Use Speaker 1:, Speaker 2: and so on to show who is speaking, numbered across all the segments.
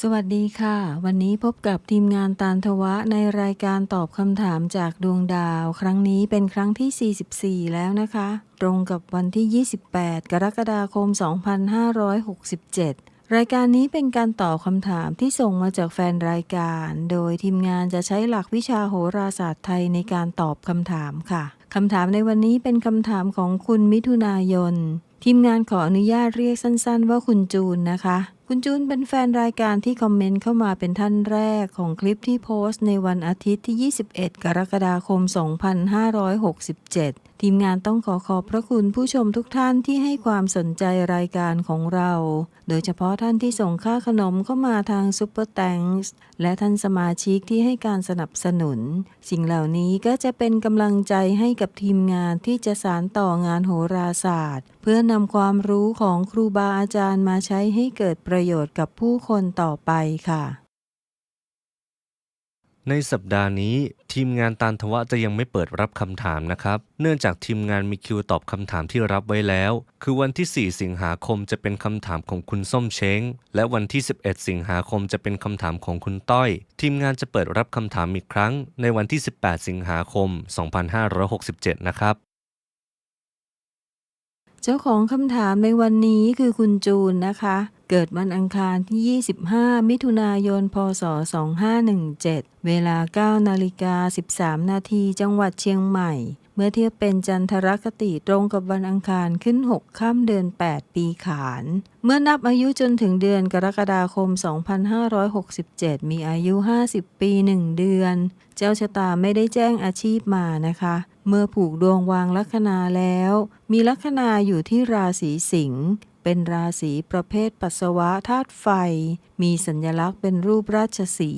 Speaker 1: สวัสดีค่ะ วันนี้พบกับทีมงานตาลทวะในรายการตอบคำถามจากดวงดาว ครั้งนี้เป็นครั้งที่ 44 แล้วนะคะ ตรงกับวันที่ 28 กรกฎาคม 2567 รายการนี้เป็นการตอบคำถามที่ส่งมาจากแฟนรายการ โดยทีมงานจะใช้หลักวิชาโหราศาสตร์ไทยในการตอบคำถามค่ะคำถามในวันนี้เป็นคำถามของคุณมิถุนายน ทีมงานขออนุญาตเรียกสั้น ๆ ว่าคุณจูนนะคะ คุณจูนเป็นแฟนรายการที่คอมเมนต์เข้ามาเป็นท่านแรกของคลิปที่โพสต์ในวันอาทิตย์ที่ 21 กรกฎาคม 2567 ทีมงานต้องขอขอบพระคุณผู้ชมทุกท่านที่ให้ความสนใจรายการของเรา โดยเฉพาะท่านที่ส่งค่าขนมเข้ามาทางซุปเปอร์แตงส์และท่านสมาชิกที่ให้การสนับสนุน สิ่งเหล่านี้ก็จะเป็นกำลังใจให้กับทีมงานที่จะสานต่องานโหราศาสตร์ เพื่อนำความรู้ของครูบาอาจารย์มาใช้ให้เกิดประโยชน์กับผู้คนต่อไปค่ะ
Speaker 2: ในสัปดาห์นี้ ทีมงานตาลทวะจะยังไม่เปิดรับคำถามนะครับ เนื่องจากทีมงานมีคิวตอบคำถามที่รับไว้แล้ว คือวันที่ 4 สิงหาคมจะเป็นคำถามของคุณส้มเช้ง และวันที่ 11 สิงหาคมจะเป็นคำถามของคุณต้อย ทีมงานจะเปิดรับคำถามอีกครั้ง ในวันที่ 18 สิงหาคม 2567 นะครับ
Speaker 1: เจ้าของคำถามในวันนี้คือคุณจูนนะคะ เกิดวันอังคารที่ 25 มิถุนายน พศ 2517 เวลา 9 นาฬิกา 13 นาที จังหวัดเชียงใหม่ เมื่อเทียบเป็นจันทรคติตรงกับวันอังคารขึ้น6ข้ามเดือน 8 ปีขาน เมื่อนับอายุจนถึงเดือนกรกฎาคม 2567 มีอายุ 50 ปี 1 เดือน เจ้าชะตาไม่ได้แจ้งอาชีพมานะคะ เมื่อผูกดวงวางลัคนาแล้ว มีลัคนาอยู่ที่ราศีสิงห์ เป็นราศีประเภทปัสสาวะธาตุไฟ มีสัญลักษณ์เป็นรูปราชสี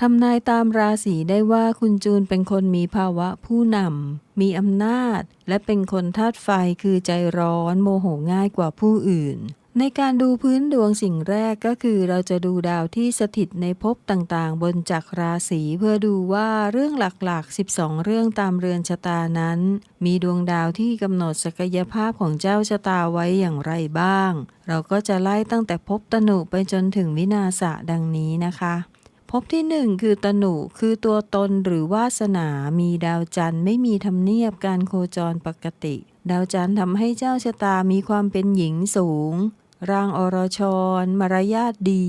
Speaker 1: ทำนายตามราศีได้ว่าคุณจูนเป็นคนมีภาวะผู้นำ มีอำนาจ และเป็นคนธาตุไฟคือใจร้อนโมโหง่ายกว่าผู้อื่น ในการดูพื้นดวงสิ่งแรกก็คือเราจะดูดาวที่สถิตในภพต่างๆ บนจักรราศีเพื่อดูว่าเรื่องหลักๆ 12 เรื่องตามเรือนชะตานั้น มีดวงดาวที่กำหนดศักยภาพของเจ้าชะตาไว้อย่างไรบ้าง เราก็จะไล่ตั้งแต่ภพตนุไปจนถึงวินาศะดังนี้นะคะภพที่หนึ่งคือตนุคือตัวตนหรือวาสนามีดาวจันทร์ไม่มีธรรมเนียบการโคจรปกติ ดาวจันทร์ทำให้เจ้าชะตามีความเป็นหญิงสูง ร่างอรชร มารยาทดี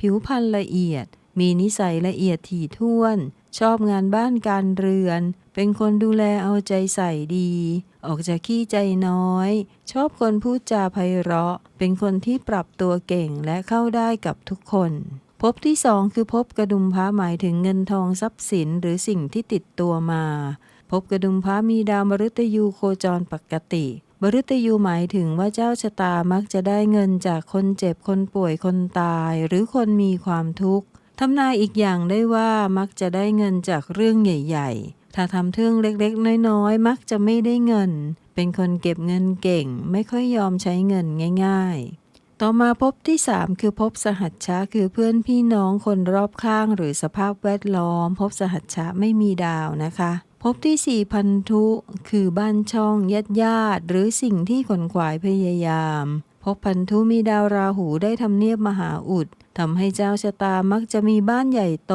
Speaker 1: ผิวพรรณละเอียด มีนิสัยละเอียดถี่ถ้วน ชอบงานบ้านการเรือน เป็นคนดูแลเอาใจใส่ดี ออกจากขี้ใจน้อย ชอบคนพูดจาไพเราะ เป็นคนที่ปรับตัวเก่งและเข้าได้กับทุกคนภพที่สองคือภพกระดุมพระหมายถึงเงินทองทรัพย์สินหรือสิ่งที่ติดตัวมาภพกระดุมพระมีดาวมฤตยูโคจรปกติ มฤตยูหมายถึงว่าเจ้าชะตามักจะได้เงินจากคนเจ็บคนป่วยคนตาย หรือคนมีความทุกข์ทำนายอีกอย่างได้ว่ามักจะได้เงินจากเรื่องใหญ่ ๆ ถ้าทำเรื่องเล็กๆ น้อยๆ มักจะไม่ได้เงิน เป็นคนเก็บเงินเก่ง ไม่ค่อยยอมใช้เงินง่าย ๆ ต่อมาพบที่ 3 คือพบสหัชชะคือเพื่อนพี่น้องคนรอบข้างหรือสภาพแวดล้อม พบสหัชชะไม่มีดาวนะคะ พบที่4พันธุ คือบ้านช่องญาติญาติหรือสิ่งที่ขนขวายพยายาม พบพันธุมีดาวราหูได้ทำเนียบมหาอุดทำให้เจ้าชะตามักจะมีบ้านใหญ่โต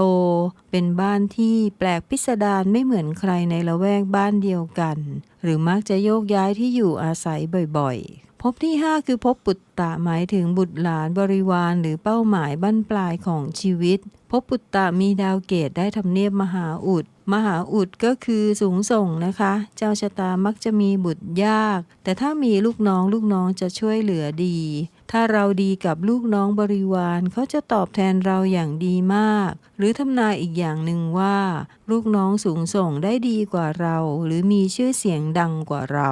Speaker 1: เป็นบ้านที่แปลกพิสดารไม่เหมือนใครในละแวกบ้านเดียวกัน หรือมักจะโยกย้ายที่อยู่อาศัยบ่อยๆ พบที่ 5 คือพบปุตตะหมายถึงบุตรหลานบริวารหรือเป้าหมายบั้นปลายของชีวิต พบปุตตะมีดาวเกตได้ทำเนียบมหาอุด มหาอุดก็คือสูงส่งนะคะ เจ้าชะตามักจะมีบุตรยาก แต่ถ้ามีลูกน้องลูกน้องจะช่วยเหลือดี ถ้าเราดีกับลูกน้องบริวารเขาจะตอบแทนเราอย่างดีมาก หรือทำนายอีกอย่างหนึ่งว่า ลูกน้องสูงส่งได้ดีกว่าเรา หรือมีชื่อเสียงดังกว่าเรา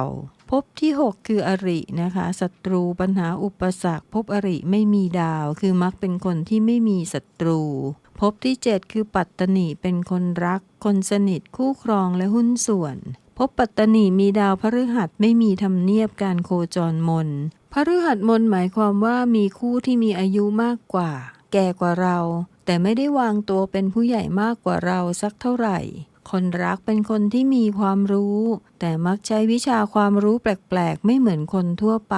Speaker 1: ภพที่ 6 คืออรินะคะศัตรูปัญหาอุปสรรคภพอริไม่มีดาว คือมักเป็นคนที่ไม่มีศัตรู ภพที่ 7 คือปัตตนิเป็นคนรัก คนสนิทคู่ครองและหุ้นส่วนภภพปัตตนีมีดาวพฤหัสไม่มีทำเนียบการโคจรมนพฤหัสมนหมายความว่ามีคู่ที่มีอายุมากกว่า แก่กว่าเรา แต่ไม่ได้วางตัวเป็นผู้ใหญ่มากกว่าเราสักเท่าไหร่ คนรักเป็นคนที่มีความรู้ แต่มักใช้วิชาความรู้แปลกๆ ไม่เหมือนคนทั่วไป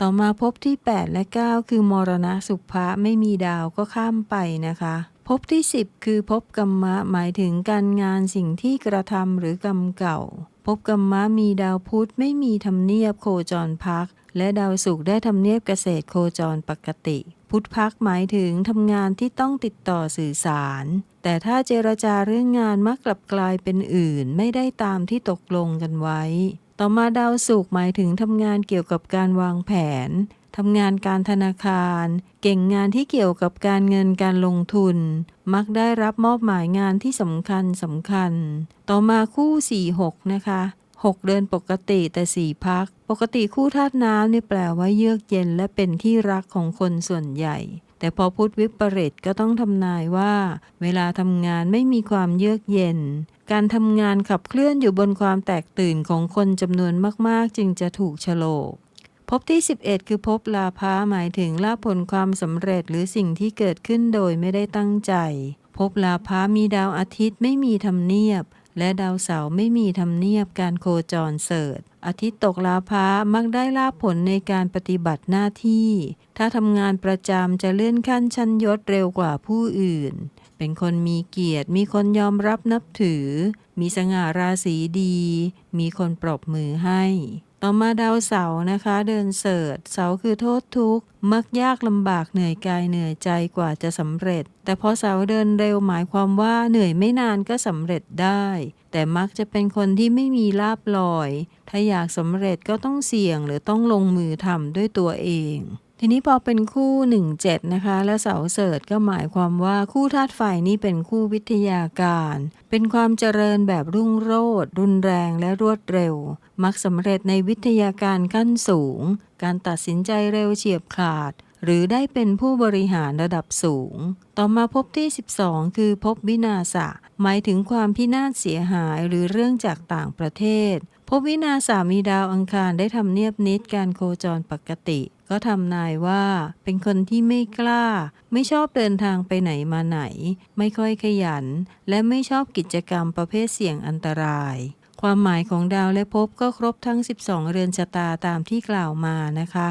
Speaker 1: ต่อมาภพที่ 8 และ 9 คือมรณะสุภะไม่มีดาวก็ข้ามไปนะคะ ภพที่10คือภพกรรมะหมายถึงการงานสิ่งที่กระทำหรือกรรมเก่าภพกรรมะมีดาวพุธไม่มีทำเนียบโคจรพัก และดาวศุกร์ได้ทำเนียบเกษตรโคจรปกติ พุธพักหมายถึงทำงานที่ต้องติดต่อสื่อสาร แต่ถ้าเจรจาเรื่องงานมักกลับกลายเป็นอื่น ไม่ได้ตามที่ตกลงกันไว้ ต่อมาดาวศุกร์หมายถึงทำงานเกี่ยวกับการวางแผน ทำงานการธนาคาร เก่งงานที่เกี่ยวกับการเงินการลงทุน มักได้รับมอบหมายงานที่สำคัญสำคัญ ต่อมาคู่ 4-6 นะคะ 6 เดือนปกติแต่สี่พัก ปกติคู่ธาตุน้ำนี่แปลว่าเยือกเย็นและเป็นที่รักของคนส่วนใหญ่ แต่พอพุธวิปริตก็ต้องทำนายว่า เวลาทำงานไม่มีความเยือกเย็น การทำงานขับเคลื่อนอยู่บนความแตกตื่นของคนจำนวนมากๆ จึงจะถูกโฉลก ภพที่ 11 คือภพลาภะหมายถึงลาผลความสำเร็จหรือสิ่งที่เกิดขึ้นโดยไม่ได้ตั้งใจภพลาภะมีดาวอาทิตย์ไม่มีทำเนียบ และดาวเสาร์ไม่มีทำเนียบการโคจรเสริฐอาทิตย์ตกลาภะมักได้ลาผลในการปฏิบัติหน้าที่ ถ้าทำงานประจำจะเลื่อนขั้นชั้นยศเร็วกว่าผู้อื่น เป็นคนมีเกียรติ มีคนยอมรับนับถือ มีสง่าราศีดี มีคนปรบมือให้ ต่อมาดาวเสาร์นะคะ เดินเสิร์ชเสาร์คือโทษทุกข์ มักยากลำบากเหนื่อยกายเหนื่อยใจกว่าจะสำเร็จ แต่พอเสาร์เดินเร็วหมายความว่าเหนื่อยไม่นานก็สำเร็จได้ แต่มักจะเป็นคนที่ไม่มีลาบลอย ถ้าอยากสำเร็จก็ต้องเสี่ยงหรือต้องลงมือทำด้วยตัวเอง ทีนี้พอเป็นคู่ 17 นะคะ และเสาเสริฐก็หมายความว่าคู่ธาตุไฟนี่เป็นคู่วิทยาการ เป็นความเจริญแบบรุ่งโรจน์รุนแรงและรวดเร็ว มักสำเร็จในวิทยาการขั้นสูง การตัดสินใจเร็วเฉียบขาด หรือได้เป็นผู้บริหารระดับสูง ต่อมาพบที่ 12 คือพบวินาศะหมายถึงความพินาศเสียหายหรือเรื่องจากต่างประเทศ พบวินาศามีดาวอังคารได้ทำเนียบนิดการโคจรปกติ ก็ทำนายว่าเป็นคนที่ไม่กล้า ไม่ชอบเดินทางไปไหนมาไหน ไม่ค่อยขยัน และไม่ชอบกิจกรรมประเภทเสี่ยงอันตราย ความหมายของดาวและภพก็ครบทั้ง 12 เรือนชะตาตามที่กล่าวมานะคะ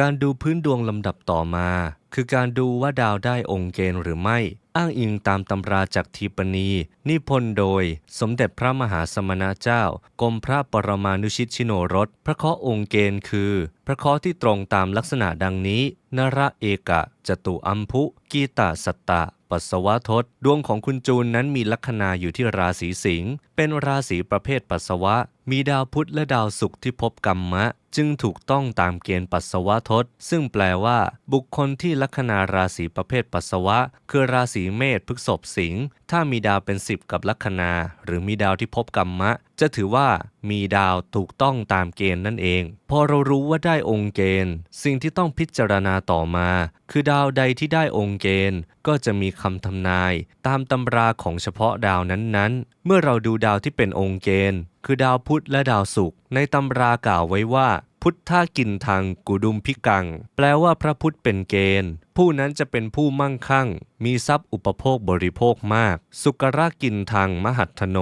Speaker 2: การดูพื้นดวงลำดับต่อมา คือการดูว่าดาวได้องค์เกณฑ์หรือไม่ อ้างอิงตามตำราจากทีปณี นิพนธ์โดย สมเด็จพระมหาสมณเจ้ากรมพระปรมานุชิตชิโนรส พระเคราะห์องค์เกณฑ์คือ พระเคราะห์ที่ตรงตามลักษณะดังนี้ นระเอกะ จตุอัมพุ กีตาสัตตะปัสสวะทศ ดวงของคุณจูนนั้นมีลัคนาอยู่ที่ราศีสิงห์เป็นราศีประเภทปัสสาวะ มีดาวพุธและดาวศุกร์ที่พบกรรมะ จึงถูกต้องตามเกณฑ์ปัสสาวะทศ ซึ่งแปลว่า บุคคลที่ลัคนาราศีประเภทปัสสาวะ คือราศีเมษพฤษภสิงห์ถ้ามีดาวเป็นสิบกับลัคนา หรือมีดาวที่พบกรรมะ จะถือว่ามีดาวถูกต้องตามเกณฑ์นั่นเอง พอเรารู้ว่าได้องค์เกณฑ์ สิ่งที่ต้องพิจารณาต่อมา คือดาวใดที่ได้องค์เกณฑ์ ก็จะมีคำทำนาย ตามตำราของเฉพาะดาวนั้นๆ เมื่อเราดูดาวที่เป็นองค์เกณฑ์ คือดาวพุธและดาวศุกร์ในตำรากล่าวไว้ว่า พุทธากินทางกุดุมพิกัง แปลว่าพระพุทธเป็นเกณฑ์ ผู้นั้นจะเป็นผู้มั่งคั่ง มีทรัพย์อุปโภคบริโภคมาก สุกรากินทางมหัตโน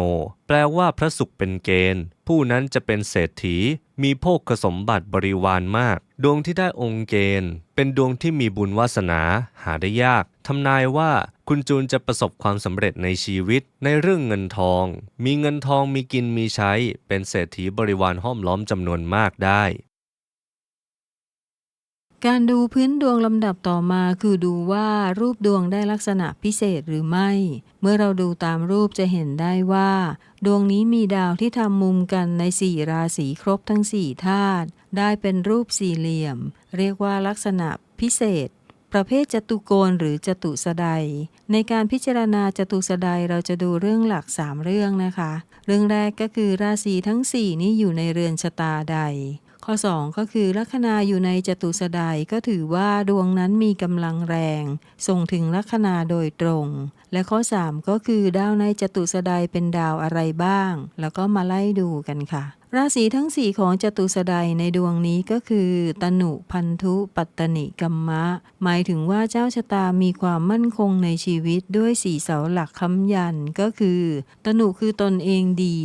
Speaker 2: แปลว่าพระสุกเป็นเกณฑ์ ผู้นั้นจะเป็นเศรษฐี มีโภคสมบัติบริวารมาก ดวงที่ได้องค์เกณฑ์ เป็นดวงที่มีบุญวาสนาหาได้ยากทำนายว่าคุณจูนจะประสบความสำเร็จในชีวิตในเรื่องเงินทอง มีเงินทองมีกินมีใช้ เป็นเศรษฐีบริวารห้อมล้อมจำนวนมากได้
Speaker 1: การดูพื้นดวงลำดับต่อมาคือดูว่ารูปดวงได้ลักษณะพิเศษหรือไม่ เมื่อเราดูตามรูปจะเห็นได้ว่า ดวงนี้มีดาวที่ทำมุมกันในสี่ราศีครบทั้งสี่ธาตุได้เป็นรูปสี่เหลี่ยม เรียกว่าลักษณะพิเศษ ประเภทจตุโกณหรือจตุสดายในการพิจารณาจตุสดายเราจะดูเรื่องหลักสามเรื่องนะคะ เรื่องแรกก็คือราศีทั้งสี่นี้อยู่ในเรือนชะตาใด ข้อ 2 ก็คือลัคนาอยู่ในจตุสดายก็ถือว่าดวงนั้นมีกำลังแรง ส่งถึงลัคนาโดยตรง และข้อ 3 ก็คือดาวในจตุสดายเป็นดาวอะไรบ้าง แล้วก็มาไล่ดูกันค่ะ ราศีทั้ง4ของจตุสดายในดวงนี้ก็คือ ตนุพันธุปัตตนิกัมมะ หมายถึงว่าเจ้าชะตามีความมั่นคงในชีวิตด้วยสี่เสาหลักค้ำยันก็คือ ตนุคือตนเองดี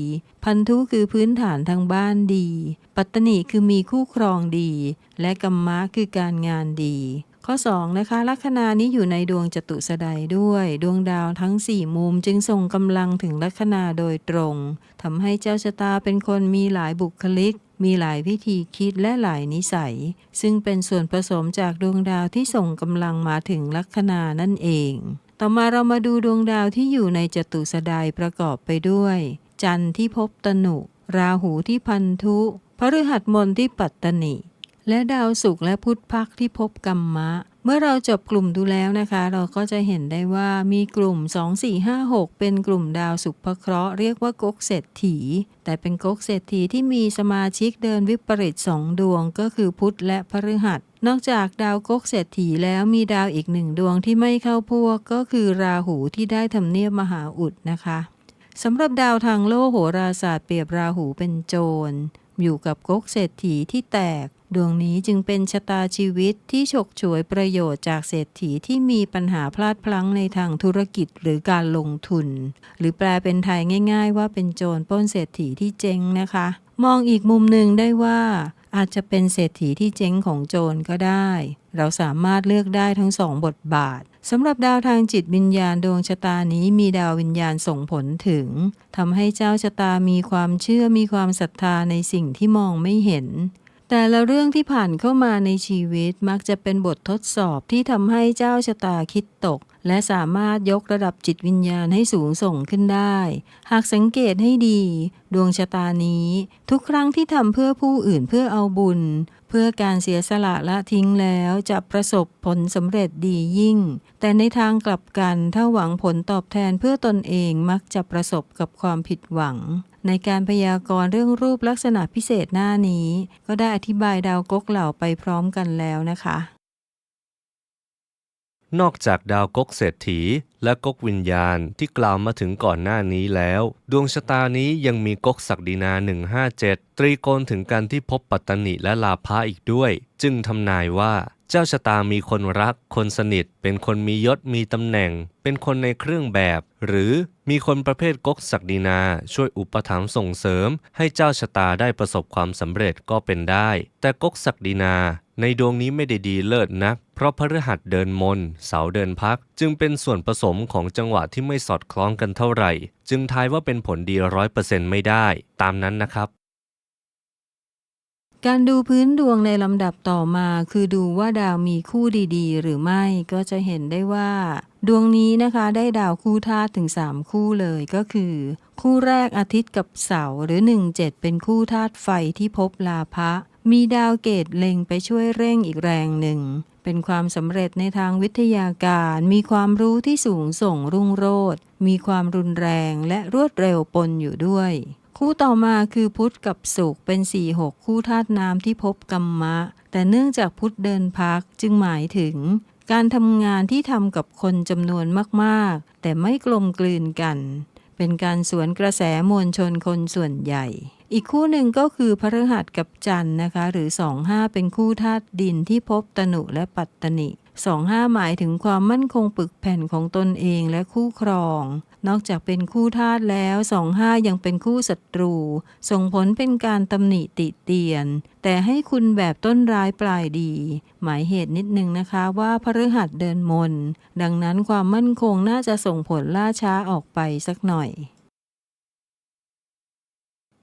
Speaker 1: พันธุคือพื้นฐานทางบ้านดี ปัตตนิคือมีคู่ครองดี และกัมมะคือการงานดี ข้อ 2 นะคะ ลัคนานี้อยู่ในดวงจตุสดายด้วย ดวงดาวทั้ง 4 มุมจึงส่งกำลังถึงลัคนาโดยตรงทำให้เจ้าชะตาเป็นคนมีหลายบุคลิก มีหลายวิธีคิดและหลายนิสัย ซึ่งเป็นส่วนผสมจากดวงดาวที่ส่งกำลังมาถึงลัคนานั่นเอง ต่อมาเรามาดูดวงดาวที่อยู่ในจตุสดายประกอบไปด้วย จันทร์ที่พบตนุ ราหูที่พันธุพฤหัสมนที่ปัตตนิ และดาวศุกร์และพุธพักที่พบกัมมะ เมื่อเราจบกลุ่มดูแล้วนะคะ เราก็จะเห็นได้ว่ามีกลุ่ม 2 4 5 6 เป็นกลุ่มดาวศุกพระเคราะห์เรียกว่ากกเศรษฐี แต่เป็นกกเศรษฐีที่มีสมาชิกเดินวิปริตสองดวงก็คือพุธและพฤหัสนอกจากดาวกกเศรษฐีแล้วมีดาวอีกหนึ่งดวงที่ไม่เข้าพวกก็คือราหูที่ได้ทำเนียบมหาอุดนะคะสำหรับดาวทางโลกโหราศาสตร์เปรียบราหูเป็นโจร อยู่กับก๊กเศรษฐีที่แตก ดวงนี้จึงเป็นชะตาชีวิตที่ฉกฉวยประโยชน์จากเศรษฐีที่มีปัญหาพลาดพลั้งในทางธุรกิจหรือการลงทุน หรือแปลเป็นไทยง่าย ๆ ว่าเป็นโจรปล้นเศรษฐีที่เจ๊งนะคะ มองอีกมุมหนึ่งได้ว่าอาจจะเป็นเศรษฐีที่เจ๊งของโจรก็ได้ เราสามารถเลือกได้ทั้งสองบทบาทสำหรับดาวทางจิตวิญญาณดวงชะตานี้มีดาววิญญาณส่งผลถึงทำให้เจ้าชะตามีความเชื่อมีความศรัทธาในสิ่งที่มองไม่เห็น แต่ละเรื่องที่ผ่านเข้ามาในชีวิตมักจะเป็นบททดสอบที่ทำให้เจ้าชะตาคิดตก และสามารถยกระดับจิตวิญญาณให้สูงส่งขึ้นได้ หากสังเกตให้ดี ดวงชะตานี้ ทุกครั้งที่ทำเพื่อผู้อื่นเพื่อเอาบุญ เพื่อการเสียสละละทิ้งแล้วจะประสบผลสำเร็จดียิ่ง แต่ในทางกลับกันถ้าหวังผลตอบแทนเพื่อตนเองมักจะประสบกับความผิดหวัง ในการพยากรณ์เรื่องรูปลักษณะพิเศษหน้านี้ ก็ได้อธิบายดาวก๊กเหล่าไปพร้อมกันแล้วนะคะ
Speaker 2: นอกจากดาวกกเศรษฐี และกกวิญญาณที่กล่าวมาถึงก่อนหน้านี้แล้ว ดวงชะตานี้ยังมีกกศักดินา 157 ตรีโกณถึงการที่พบปัตตนิและลาภะอีกด้วย จึงทำนายว่า เจ้าชะตามีคนรัก คนสนิท เป็นคนมียศมีตำแหน่ง เป็นคนในเครื่องแบบ หรือมีคนประเภทกกศักดินา ช่วยอุปถัมภ์ส่งเสริม ให้เจ้าชะตาได้ประสบความสำเร็จก็เป็นได้ แต่กกศักดินา ในดวงนี้ไม่ได้ดีเลิศนัก เพราะพฤหัสเดินมน เสาเดินพัก จึงเป็นส่วนผสมของจังหวะที่ไม่สอดคล้องกันเท่าไหร่ จึงทายว่าเป็นผลดีร้อยเปอร์เซ็นต์ไม่ได้ ตามนั้นนะครับ
Speaker 1: การดูพื้นดวงในลำดับต่อมาคือดูว่าดาวมีคู่ดีๆ หรือไม่ก็จะเห็นได้ว่า ดวงนี้นะคะได้ดาวคู่ธาตุถึง 3 คู่เลยก็คือ คู่แรกอาทิตย์กับเสาร์หรือ 17 เป็นคู่ธาตุไฟที่พบลาภะมีดาวเกตเล็งไปช่วยเร่งอีกแรงหนึ่ง เป็นความสำเร็จในทางวิทยาการ มีความรู้ที่สูงส่งรุ่งโรจน์มีความรุนแรงและรวดเร็วปนอยู่ด้วย คู่ต่อมาคือพุทธกับศุกเป็น4 6คู่ธาตุน้ำที่พบกัมมะ แต่เนื่องจากพุทธเดินพักจึงหมายถึง การทำงานที่ทำกับคนจำนวนมากๆ แต่ไม่กลมกลืนกัน เป็นการสวนกระแสมวลชนคนส่วนใหญ่ อีกคู่หนึ่งก็คือพฤหัสกับจันทร์นะคะ หรือ2-5เป็นคู่ธาตุดินที่พบตนุและปัตตนิ2-5หมายถึงความมั่นคงปึกแผ่นของตนเองและคู่ครอง นอกจากเป็นคู่ธาตุแล้วสองห้ายังเป็นคู่ศัตรู ส่งผลเป็นการตำหนิติเตียน แต่ให้คุณแบบต้นร้ายปลายดี หมายเหตุนิดนึงนะคะว่าพฤหัสเดินมน ดังนั้นความมั่นคงน่าจะส่งผลล่าช้าออกไปสักหน่อย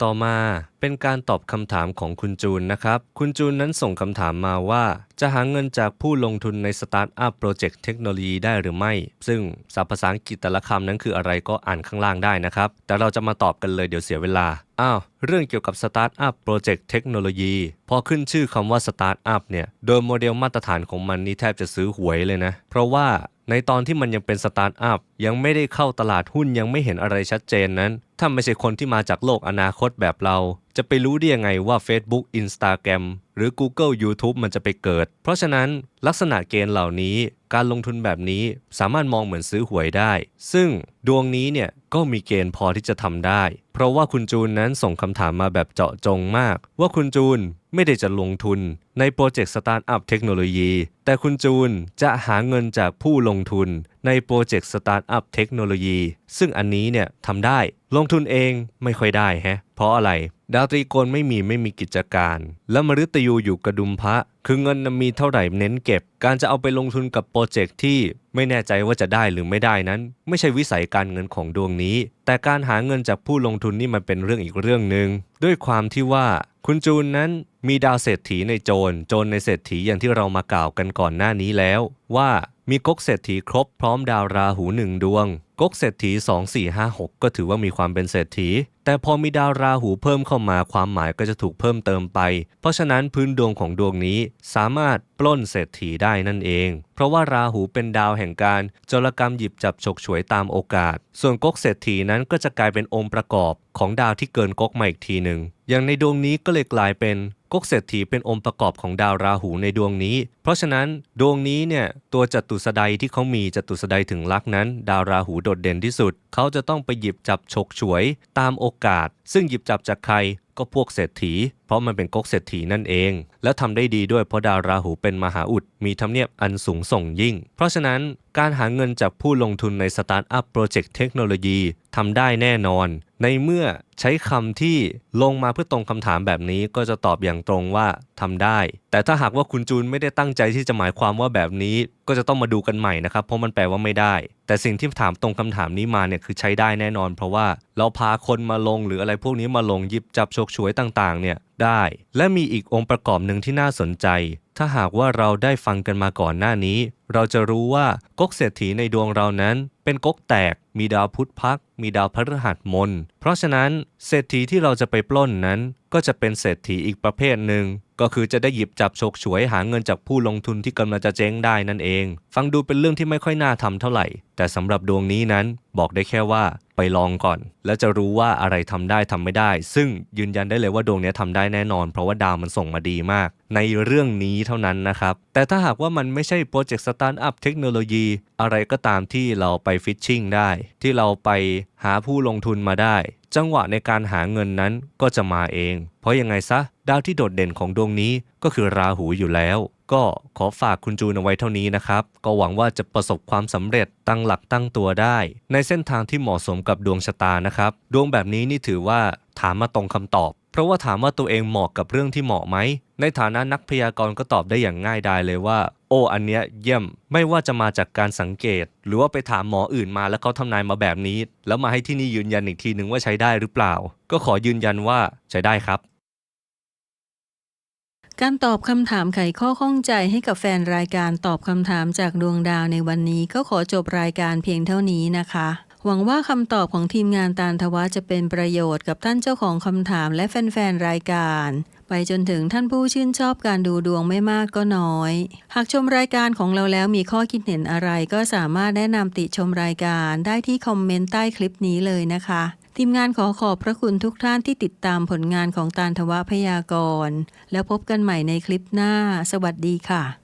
Speaker 2: ต่อมาเป็นการตอบคำถามของคุณจูนนะครับ คุณจูนนั้นส่งคำถามมาว่า จะหาเงินจากผู้ลงทุนในสตาร์ทอัพโปรเจกต์เทคโนโลยีได้หรือไม่ ซึ่งศัพท์ภาษาอังกฤษแต่ละคำนั้นคืออะไรก็อ่านข้างล่างได้นะครับ แต่เราจะมาตอบกันเลยเดี๋ยวเสียเวลา อ้าว เรื่องเกี่ยวกับสตาร์ทอัพโปรเจกต์เทคโนโลยีพอขึ้นชื่อคำว่าสตาร์ทอัพเนี่ย โดยโมเดลมาตรฐานของมันนี่แทบจะซื้อหวยเลยนะ เพราะว่าในตอนที่มันยังเป็นสตาร์ทอัพยังไม่ได้เข้าตลาดหุ้นยังไม่เห็นอะไรชัดเจนนั้น ถ้าถ้าไม่ใช่คนที่มาจากโลกอนาคตแบบเรา จะไปรู้ได้ยังไงว่า Facebook Instagram หรือ Google YouTube มันจะไปเกิด เพราะฉะนั้นลักษณะเกณฑ์เหล่านี้ การลงทุนแบบนี้สามารถมองเหมือนซื้อหวยได้ ซึ่งดวงนี้เนี่ยก็มีเกณฑ์พอที่จะทำได้ เพราะว่าคุณจูนนั้นส่งคำถามมาแบบเจาะจงมาก ว่าคุณจูนไม่ได้จะลงทุนในโปรเจกต์สตาร์ทอัพเทคโนโลยี แต่คุณจูนจะหาเงินจากผู้ลงทุนในโปรเจกต์สตาร์ทอัพเทคโนโลยี ซึ่งอันนี้เนี่ยทำได้ ลงทุนเองไม่ค่อยได้ฮะ เพราะอะไร ดาวตรีโกณไม่มีไม่มีกิจการ แล้วมฤตยูอยู่กระดุมพระ คือเงินมีเท่าไหร่เน้นเก็บ การจะเอาไปลงทุนกับโปรเจกต์ที่ไม่แน่ใจว่าจะได้หรือไม่ได้นั้น ไม่ใช่วิสัยการเงินของดวงนี้ แต่การหาเงินจากผู้ลงทุนนี่มันเป็นเรื่องอีกเรื่องหนึ่งด้วยความที่ว่า คุณจูนนั้นมีดาวเศรษฐีในโจรโจรในเศรษฐีอย่างที่เรามากล่าวกันก่อนหน้านี้แล้ว ว่ามีก๊กเศรษฐีครบพร้อมดาวราหูหนึ่งดวงก๊กเศรษฐี 2 4 5 6 ก็ถือว่ามีความเป็นเศรษฐี แต่พอมีดาวราหูเพิ่มเข้ามาความหมายก็จะถูกเพิ่มเติมไป เพราะฉะนั้นพื้นดวงของดวงนี้สามารถปล้นเศรษฐีได้นั่นเอง เพราะว่าราหูเป็นดาวแห่งการจรกรรมหยิบจับฉกฉวยตามโอกาส ส่วนก๊กเศรษฐีนั้นก็จะกลายเป็นองค์ประกอบของดาวที่เกินก๊กมาอีกทีหนึ่งอย่างในดวงนี้ก็เลยกลายเป็นก๊กเศรษฐีเป็นองค์ประกอบของดาวราหูในดวงนี้ เพราะฉะนั้นดวงนี้เนี่ยตัวจัตุสไดที่เขามีจัตุสไดถึงลักนั้น ดาวราหูโดดเด่นที่สุด เขาจะต้องไปหยิบจับฉกฉวย ตามโอกาส ซึ่งหยิบจับจากใคร ก็พวกเศรษฐี เพราะมันเป็นก๊กเศรษฐีนั่นเอง แล้วทำได้ดีด้วยเพราะดาวราหูเป็นมหาอุด มีทำเนียบอันสูงส่งยิ่ง เพราะฉะนั้นการหาเงินจากผู้ลงทุนในสตาร์ทอัพโปรเจกต์เทคโนโลยีทำได้แน่นอน ในเมื่อใช้คำที่ลงมาเพื่อตรงคำถามแบบนี้ก็จะตอบอย่างตรงว่าทำได้ แต่ถ้าหากว่าคุณจูนไม่ได้ตั้งใจที่จะหมายความว่าแบบนี้ ก็จะต้องมาดูกันใหม่นะครับ เพราะมันแปลว่าไม่ได้ แต่สิ่งที่ถามตรงคำถามนี้มาเนี่ยคือใช้ได้แน่นอน เพราะว่าเราพาคนมาลงหรืออะไรพวกนี้มาลงยิบจับฉกฉวยต่างๆ เนี่ยได้ และมีอีกองค์ประกอบหนึ่งที่น่าสนใจ ถ้าหากว่าเราได้ฟังกันมาก่อนหน้านี้ เราจะรู้ว่าก๊กเศรษฐีในดวงเรานั้น เป็นก๊กแตก มีดาวพุธพัก มีดาวพฤหัสมน เพราะฉะนั้นเศรษฐีที่เราจะไปปล้นนั้น ก็จะเป็นเศรษฐีอีกประเภทหนึ่ง ก็คือจะได้หยิบจับโฉกฉวยหาเงินจากผู้ลงทุนที่กำลังจะเจ๊งได้นั่นเอง ฟังดูเป็นเรื่องที่ไม่ค่อยน่าทำเท่าไหร่ แต่สำหรับดวงนี้นั้นบอกได้แค่ว่าไปลองก่อน แล้วจะรู้ว่าอะไรทำได้ทำไม่ได้ ซึ่งยืนยันได้เลยว่าดวงนี้ทำได้แน่นอน เพราะว่าดาวมันส่งมาดีมาก ในเรื่องนี้เท่านั้นนะครับ แต่ถ้าหากว่ามันไม่ใช่โปรเจกต์สตาร์ทอัพเทคโนโลยี อะไรก็ตามที่เราไปฟิชชิ่งได้ ที่เราไปหาผู้ลงทุนมาได้ จังหวะในการหาเงินนั้นก็จะมาเอง เพราะยังไงซะ ดาวที่โดดเด่นของดวงนี้ก็คือราหูอยู่แล้ว ก็ขอฝากคุณจูนเอาไว้เท่านี้นะครับ ก็หวังว่าจะประสบความสำเร็จตั้งหลักตั้งตัวได้ ในเส้นทางที่เหมาะสมกับดวงชะตานะครับ ดวงแบบนี้นี่ถือว่าถามมาตรงคำตอบ เพราะว่าถามว่าตัวเองเหมาะกับเรื่องที่เหมาะไหมในฐานะนักพยากรณ์ก็ตอบได้อย่างง่ายดายเลยว่า อ้อันเนี้ยเยี่ยมไม่ว่าจะมาจากการสังเกต หรือว่าไปถามหมออื่นมาแล้วเขาทำนายมาแบบนี้ แล้วมาให้ที่นี่ยืนยันอีกทีหนึ่งว่าใช้ได้หรือเปล่า ก็ขอยืนยันว่าใช้ได้ครับ
Speaker 1: การตอบคำถามไขข้อข้องใจให้กับแฟนรายการตอบคำถามจากดวงดาวในวันนี้ก็ขอจบรายการเพียงเท่านี้นะคะ หวังว่าคำตอบของทีมงานตาลทวะจะเป็นประโยชน์กับท่านเจ้าของคำถามและแฟนๆรายการไปจนถึงท่านผู้ชื่นชอบการดูดวงไม่มากก็น้อย หากชมรายการของเราแล้วมีข้อคิดเห็นอะไรก็สามารถแนะนำติชมรายการได้ที่คอมเมนต์ใต้คลิปนี้เลยนะคะ ทีมงานขอขอบพระคุณทุกท่านที่ติดตามผลงานของตาลทวะพยากรณ์แล้วพบกันใหม่ในคลิปหน้า สวัสดีค่ะ